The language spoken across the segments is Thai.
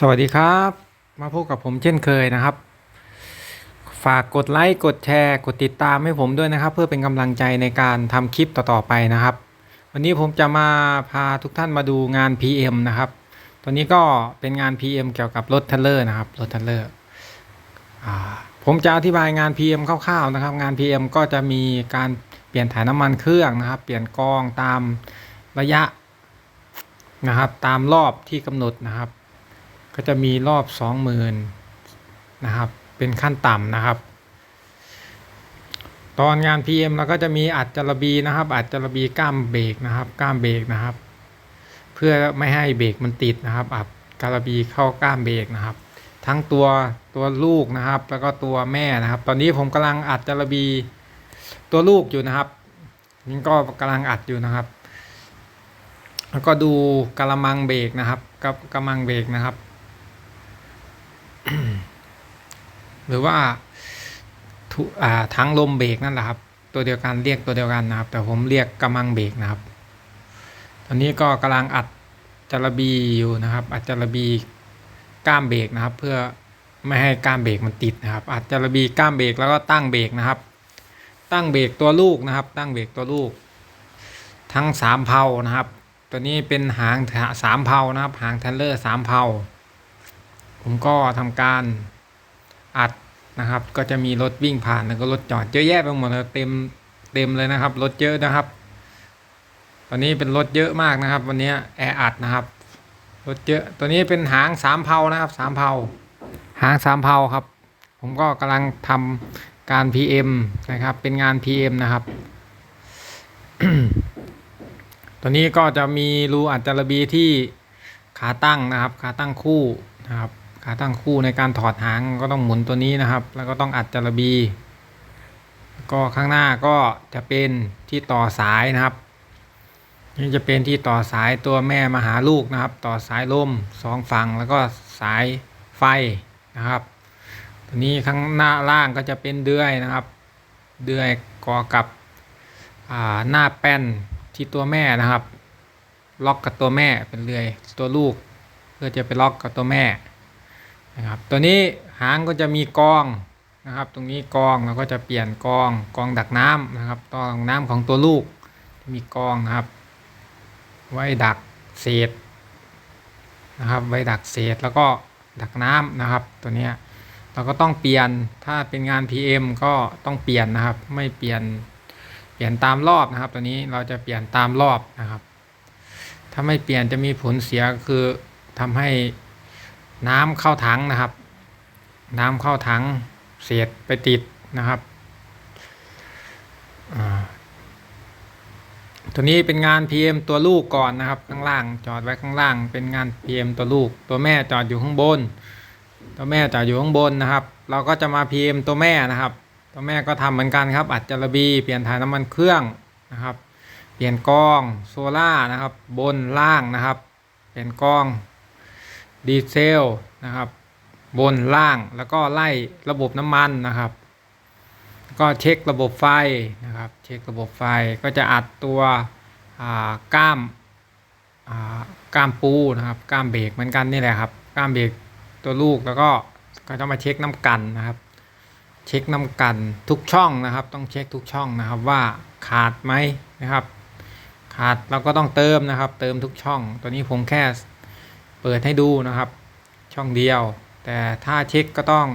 สวัสดีครับ มาพบกับผมเช่นเคยนะครับ ฝากกดไลค์กดแชร์กดติดตามให้ผมด้วยนะครับ เพื่อเป็นกำลังใจในการทำคลิปต่อๆไปนะครับ วันนี้ผมจะมาพาทุกท่านมาดูงาน PM นะครับตัวนี้ก็เป็นงาน PM เกี่ยวกับรถเทเลอร์นะครับรถเทเลอร์ผมจะอธิบายงาน PM คร่าวๆนะครับ งาน PM ก็จะมีการเปลี่ยนถ่ายน้ำมันเครื่องนะครับ เปลี่ยนกองตามระยะนะครับ ตามรอบที่กำหนดนะครับ ก็จะมีรอบสองหมื่นนะครับ เป็นขั้นต่ำนะครับ ตอนงาน PM เราก็จะมีอัดจระบีนะครับ อัดจระบีก้ามเบรกนะครับก้ามเบรกนะครับ เพื่อไม่ให้เบรกมันติดนะครับ อัดจระบีเข้าก้ามเบรกนะครับ ทั้งตัวตัวลูกนะครับ แล้วก็ตัวแม่นะครับ ตอนนี้ผมกำลังอัดจระบีตัวลูกอยู่นะครับนี่ก็กำลังอัดอยู่นะครับ แล้วก็ดูกระมังเบรกนะครับกับกระมังเบรกนะครับ หรือว่าทั้งลมเบรกนั่นแหละครับ ตัวเดียวกันเรียกตัวเดียวกันนะครับ แต่ผมเรียกกำมังเบรกนะครับ ตอนนี้ก็กำลังอัดจระบีอยู่นะครับ อัดจระบีก้ามเบรกนะครับ เพื่อไม่ให้ก้ามเบรกมันติดนะครับ อัดจระบีก้ามเบรกแล้วก็ตั้งเบรกนะครับ ตั้งเบรกตัวลูกนะครับ ตั้งเบรกตัวลูก ทั้งสามเพานะครับ ตัวนี้เป็นหางสามเพานะครับ หางเทรลเลอร์สามเพาผมก็ทำการอัด นะครับ ก็จะมีรถวิ่งผ่านแล้วก็รถจอดเยอะแยะไปหมดเลยเต็มเต็มเลยนะครับ รถเยอะนะครับ ตอนนี้เป็นรถเยอะมากนะครับ วันนี้แออัดนะครับรถเยอะตัวนี้เป็นหางสามเพลานะครับสามเพลาหางสามเพลาครับ ผมก็กำลังทำการ PM นะครับ เป็นงาน PM นะครับตัวนี้ก็จะมีรูอัดจระบีที่ขาตั้งนะครับ ขาตั้งคู่นะครับ ขาตั้งคู่ในการถอดหางก็ต้องหมุนตัวนี้นะครับ แล้วก็ต้องอัดจระบี ก็ข้างหน้าก็จะเป็นที่ต่อสายนะครับ นี่จะเป็นที่ต่อสายตัวแม่มาหาลูกนะครับ ต่อสายลมสองฝั่งแล้วก็สายไฟนะครับตัวนี้ข้างหน้าล่างก็จะเป็นเดือยนะครับ เดือยก่อกับหน้าแป้นที่ตัวแม่นะครับ ล็อกกับตัวแม่เป็นเรือยตัวลูก เพื่อจะไปล็อกกับตัวแม่ นะครับตัวนี้หางก็จะมีกองนะครับ ตรงนี้กองเราก็จะเปลี่ยนกองกองดักน้ำนะครับกองน้ำของตัวลูกมีกองนะครับ ไว้ดักเศษนะครับ ไว้ดักเศษแล้วก็ดักน้ำนะครับ ตัวนี้เราก็ต้องเปลี่ยนถ้าเป็นงาน PM ก็ต้องเปลี่ยนนะครับ ไม่เปลี่ยนเปลี่ยนตามรอบนะครับ ตัวนี้เราจะเปลี่ยนตามรอบนะครับ ถ้าไม่เปลี่ยนจะมีผลเสียคือทำให้ น้ำเข้าถังนะครับ น้ำเข้าถังเศษไปติดนะครับตัวนี้เป็นงาน PM ตัวลูกก่อนนะครับ ข้างล่างจอดไว้ข้างล่าง เป็นงาน PM ตัวลูก ตัวแม่จอดอยู่ข้างบน ตัวแม่จอดอยู่ข้างบนนะครับ เราก็จะมา PM ตัวแม่นะครับ ตัวแม่ก็ทำเหมือนกันครับอัดจระบีเปลี่ยนถ่ายน้ำมันเครื่องนะครับ เปลี่ยนกองโซล่านะครับ บนล่างนะครับ เปลี่ยนกอง ดีเซลนะครับบนล่างแล้วก็ไล่ระบบน้ำมันนะครับ ก็เช็คระบบไฟนะครับ เช็คระบบไฟก็จะอัดตัวอ่าก้ามอ่าก้ามปูนะครับก้ามเบรกเหมือนกันนี่แหละครับก้ามเบรกตัวลูกแล้วก็ก็จะมาเช็คน้ำกันนะครับ เช็คน้ำกันทุกช่องนะครับ ต้องเช็คทุกช่องนะครับว่าขาดไหมนะครับ ขาดเราก็ต้องเติมนะครับ เติมทุกช่อง ตัวนี้ผมแค่ เปิดให้ดูนะครับ ช่องเดียว แต่ถ้าเช็คก็ต้อง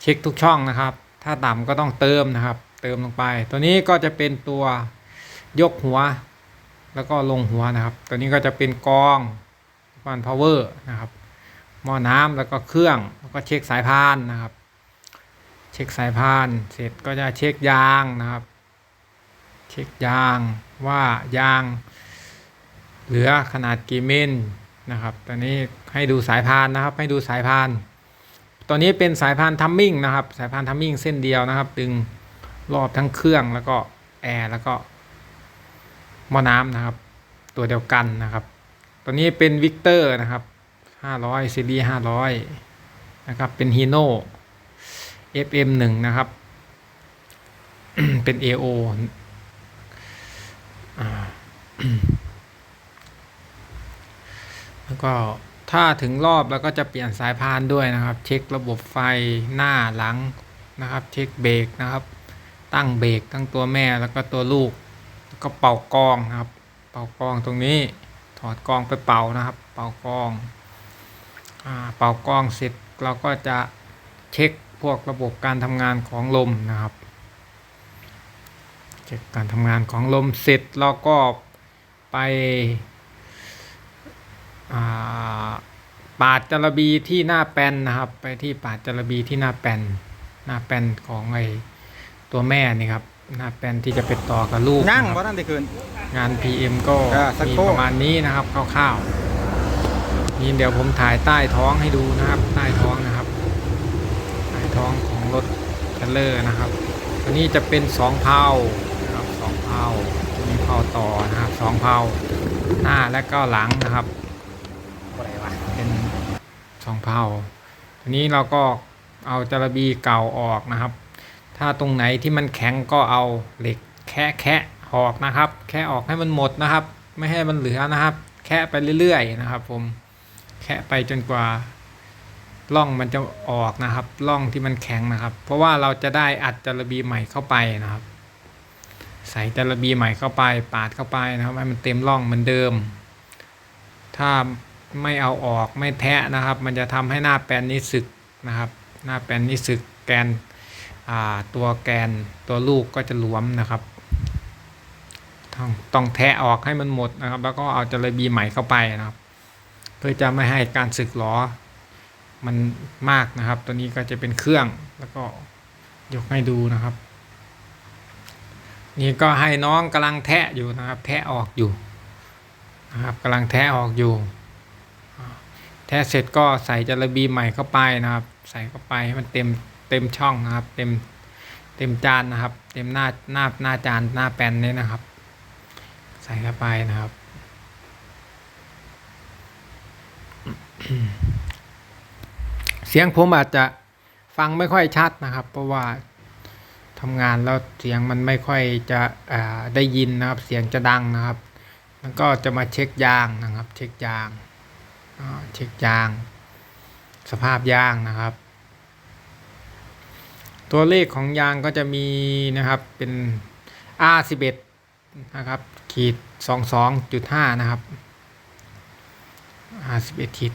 เช็คทุกช่องนะครับ ถ้าต่ำก็ต้องเติมนะครับ เติมลงไป ตัวนี้ก็จะเป็นตัวยกหัว แล้วก็ลงหัวนะครับ ตัวนี้ก็จะเป็นกองฟันพาวเวอร์นะครับหม้อน้ำแล้วก็เครื่องแล้วก็เช็คสายพานนะครับ เช็คสายพานเสร็จก็จะเช็คยางนะครับ เช็คยางว่ายาง เหลือขนาดกี่มิล นะครับตอนนี้ให้ดูสายพานนะครับ ให้ดูสายพานตัวนี้เป็นสายพานทัมมิ่งนะครับ สายพานทัมมิ่งเส้นเดียวนะครับ ดึงรอบทั้งเครื่องแล้วก็แอร์แล้วก็หม้อน้ำนะครับ ตัวเดียวกันนะครับ ตัวนี้เป็นวิกเตอร์นะครับ 500ซีรีส์500 นะครับ เป็นฮีโน่ FM1 นะครับ เป็น AO อ่า แล้ว ก็ถ้าถึงรอบแล้วก็จะเปลี่ยนสายพานด้วยนะครับ เช็คระบบไฟหน้าหลังนะครับ เช็คเบรกนะครับ ตั้งเบรกทั้งตัวแม่แล้วก็ตัวลูกแล้วก็เป่ากองนะครับ เป่ากองตรงนี้ถอดกองไปเป่านะครับ เป่ากองอ่าเป่ากองเสร็จเราก็จะเช็คพวกระบบการทำงานของลมนะครับเช็คการทำงานของลมเสร็จเราก็ไป ปาดจระบีที่หน้าแป้นนะครับ ไปที่ปาดจระบีที่หน้าแป้นหน้าแป้นของไอตัวแม่นี่ครับหน้าแป้นที่จะไปต่อกับลูกยั่งนะครับว่าท่านได้คืนงาน PM ก็อ่าสักมีครู่ประมาณนี้นะครับคร่าวๆนี่เดี๋ยวผมถ่ายใต้ท้องให้ดูนะครับ ใต้ท้องนะครับ ใต้ท้องของรถเทรลเลอร์นะครับตัวนี้จะเป็นสองเพานะครับสองเพามีเพาต่อนะครับสองเพาหน้าและก็หลังนะครับอะไรวะเป็น สองเพาทีนี้เราก็เอาจระบีเก่าออกนะครับ ถ้าตรงไหนที่มันแข็งก็เอาเหล็กแคะแคะออกนะครับ แคะออกให้มันหมดนะครับ ไม่ให้มันเหลือนะครับ แคะไปเรื่อยๆนะครับ ผมแคะไปจนกว่าร่องมันจะออกนะครับร่องที่มันแข็งนะครับ เพราะว่าเราจะได้อัดจระบีใหม่เข้าไปนะครับ ใส่จระบีใหม่เข้าไป ปาดเข้าไปนะครับให้มันเต็มร่องเหมือนเดิม ถ้า ไม่เอาออกไม่แทะนะครับ มันจะทำให้หน้าแปลนนี้สึกนะครับ หน้าแปลนนี้สึกแกนตัวแกนตัวลูกก็จะหลวมนะครับ ต้องต้องแทะออกให้มันหมดนะครับ แล้วก็เอาจระบีใหม่เข้าไปนะครับ เพื่อจะไม่ให้การสึกหรอมันมากนะครับ ตัวนี้ก็จะเป็นเครื่องแล้วก็ยกให้ดูนะครับ นี่ก็ให้น้องกำลังแทะอยู่นะครับ แทะออกอยู่นะครับกำลังแทะออกอยู่ แทะเสร็จก็ใส่จระบีใหม่เข้าไปนะครับ ใส่เข้าไปให้มันเต็มเต็มช่องนะครับ เต็มเต็มจานนะครับ เต็มหน้าหน้าหน้าจานหน้าแปนนี้นะครับ ใส่เข้าไปนะครับเสียงผมอาจจะฟังไม่ค่อยชัดนะครับ เพราะว่าทำงานแล้วเสียงมันไม่ค่อยจะได้ยินนะครับ เสียงจะดังนะครับ แล้วก็จะมาเช็คยางนะครับ เช็คยาง เช็คยาง สภาพยางนะครับ ตัวเลขของยางก็จะมีนะครับเป็น R11 นะครับขีด 22.5 นะครับ R11 ขีด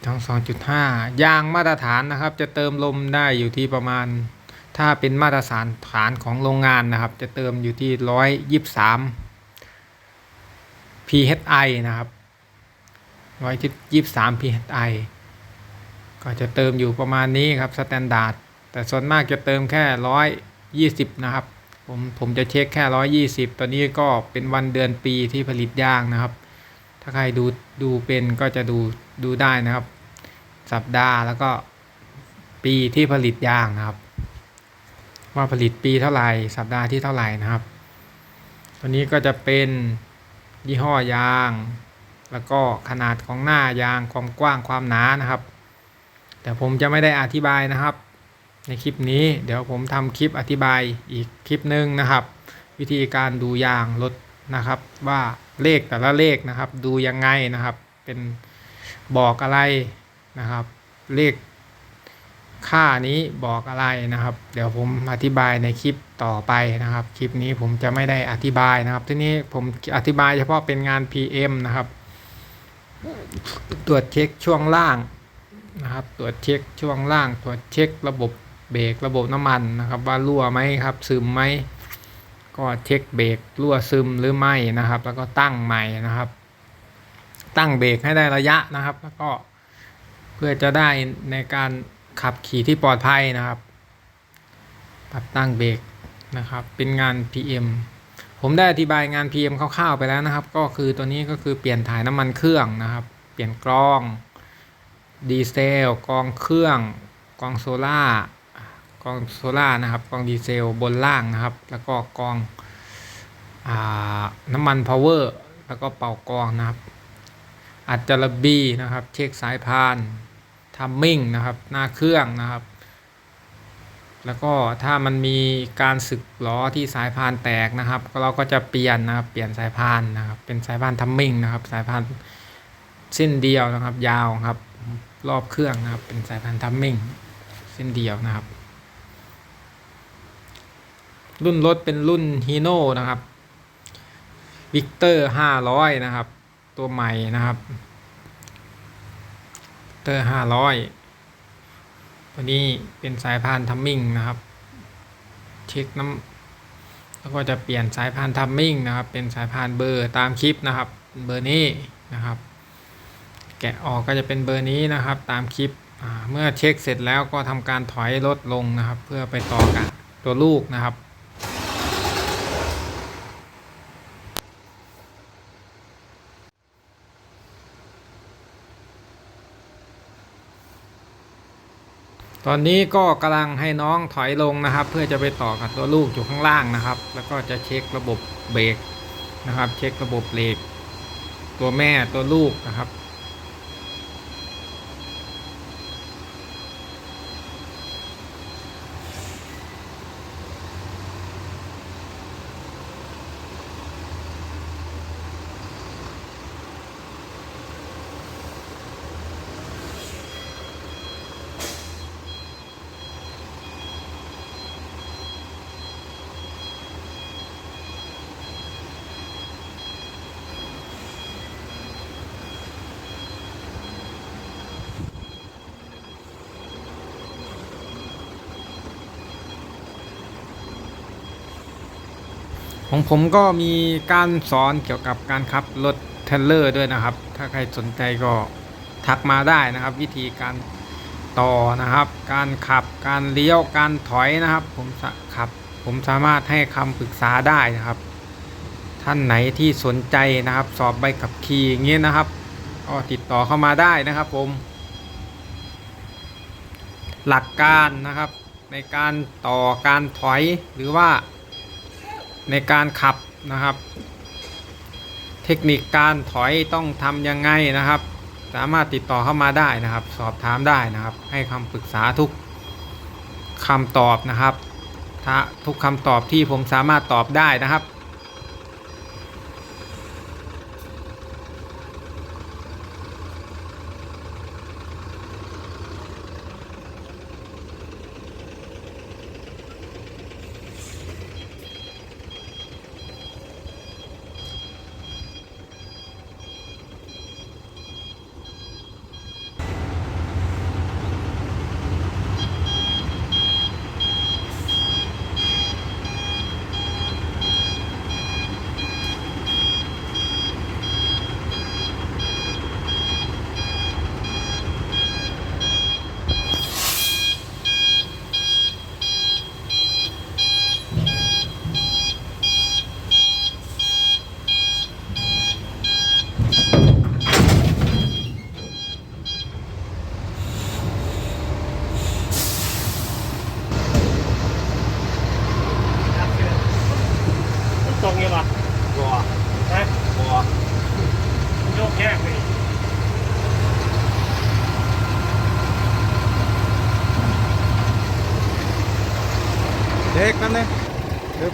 22.5 ยางมาตรฐานนะครับ จะเติมลมได้อยู่ที่ประมาณ ถ้าเป็นมาตรฐานฐานของโรงงานนะครับ จะเติมอยู่ที่ 123 phi นะครับ ร้อยยี่สาม psi ก็จะเติมอยู่ประมาณนี้ครับสแตนดาร์ดแต่ส่วนมากจะเติมแค่ร้อยยี่สิบนะครับ ผมผมจะเช็คแค่ร้อยยี่สิบตอนนี้ก็เป็นวันเดือนปีที่ผลิตยางนะครับ ถ้าใครดูดูเป็นก็จะดูดูได้นะครับ สัปดาห์แล้วก็ปีที่ผลิตยางนะครับ ว่าผลิตปีเท่าไหร่สัปดาห์ที่เท่าไหร่นะครับ ตัวนี้ก็จะเป็นยี่ห้อยาง แล้วก็ขนาดของหน้ายางความกว้างความหนานะครับ แต่ผมจะไม่ได้อธิบายนะครับ ในคลิปนี้เดี๋ยวผมทำคลิปอธิบายอีกคลิปหนึ่งนะครับ วิธีการดูยางรถนะครับ ว่าเลขแต่ละเลขนะครับ ดูยังไงนะครับ เป็นบอกอะไรนะครับ เลขค่านี้บอกอะไรนะครับ เดี๋ยวผมอธิบายในคลิปต่อไปนะครับ คลิปนี้ผมจะไม่ได้อธิบายนะครับ ที่นี้ผมอธิบายเฉพาะเป็นงาน PM นะครับ ตรวจเช็คช่วงล่างนะครับ ตรวจเช็คช่วงล่าง ตรวจเช็คระบบเบรกระบบน้ำมันนะครับว่ารั่วไหมครับ ซึมไหมก็เช็คเบรกรั่วซึมหรือไม่นะครับ แล้วก็ตั้งใหม่นะครับ ตั้งเบรกให้ได้ระยะนะครับ แล้วก็เพื่อจะได้ในการขับขี่ที่ปลอดภัยนะครับ ปรับตั้งเบรกนะครับ เป็นงาน PM ผมได้อธิบายงาน PM คร่าวๆไปแล้วนะครับ ก็คือตัวนี้ก็คือเปลี่ยนถ่ายน้ำมันเครื่องนะครับ เปลี่ยนกรองดีเซลกองเครื่อง กองโซล่ากองโซล่านะครับกองดีเซลบนล่างนะครับ แล้วก็กองอน้ำมันพาวเวอร์แล้วก็เป่ากองนะครับ อัดจระบีนะครับ เช็คสายพานทัมมิ่งนะครับ หน้าเครื่องนะครับ แล้วก็ถ้ามันมีการสึกล้อที่สายพานแตกนะครับเราก็จะเปลี่ยนนะครับเปลี่ยนสายพานนะครับเป็นสายพานทัมมิ่งนะครับ สายพานเส้นเดียวนะครับ ยาวครับรอบเครื่องนะครับ เป็นสายพันทัมมิ่งเส้นเดียวนะครับ รุ่นรถเป็นรุ่นฮีโน่นะครับวิกเตอร์ห้าร้อยนะครับ ตัวใหม่นะครับเตอร์ห้าร้อย ตัวนี้เป็นสายพานทัมมิ่งนะครับ เช็คน้ำแล้วก็จะเปลี่ยนสายพานทัมมิ่งนะครับ เป็นสายพานเบอร์ตามคลิปนะครับ เบอร์นี้นะครับ แกะออกก็จะเป็นเบอร์นี้นะครับ ตามคลิปเมื่อเช็คเสร็จแล้วก็ทำการถอยรถลงนะครับ เพื่อไปต่อกับตัวลูกนะครับ ตอนนี้ก็กำลังให้น้องถอยลงนะครับ เพื่อจะไปต่อกับตัวลูกอยู่ข้างล่างนะครับ แล้วก็จะเช็คระบบเบรกนะครับ เช็คระบบเบรกตัวแม่ตัวลูกนะครับ ของผมก็มีการสอนเกี่ยวกับการขับรถเทเลอร์ด้วยนะครับ ถ้าใครสนใจก็ทักมาได้นะครับ วิธีการต่อนะครับ การขับการเลี้ยวการถอยนะครับ ผมขับผมสามารถให้คำปรึกษาได้นะครับ ท่านไหนที่สนใจนะครับ สอบใบขับขี่อย่างเงี้ยนะครับก็ติดต่อเข้ามาได้นะครับผม หลักการนะครับในการต่อการถอยหรือว่า ในการขับนะครับ เทคนิคการถอยต้องทำยังไงนะครับ สามารถติดต่อเข้ามาได้นะครับ สอบถามได้นะครับ ให้คำปรึกษาทุกคำตอบนะครับทุกคำตอบที่ผมสามารถตอบได้นะครับ ตรงยังวะ บัว ฮะ บัว โยกแยกเลย เด็กนั่นเลยปึ๊บ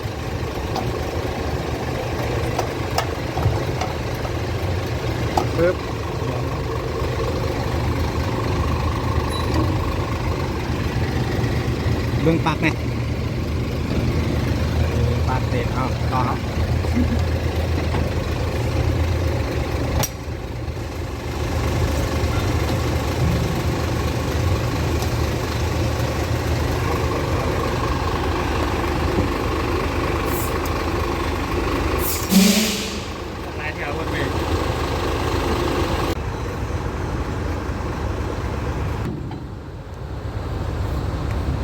ปึ๊บเบื้องปากเนี่ยปากเสร็จเอาต่อครับ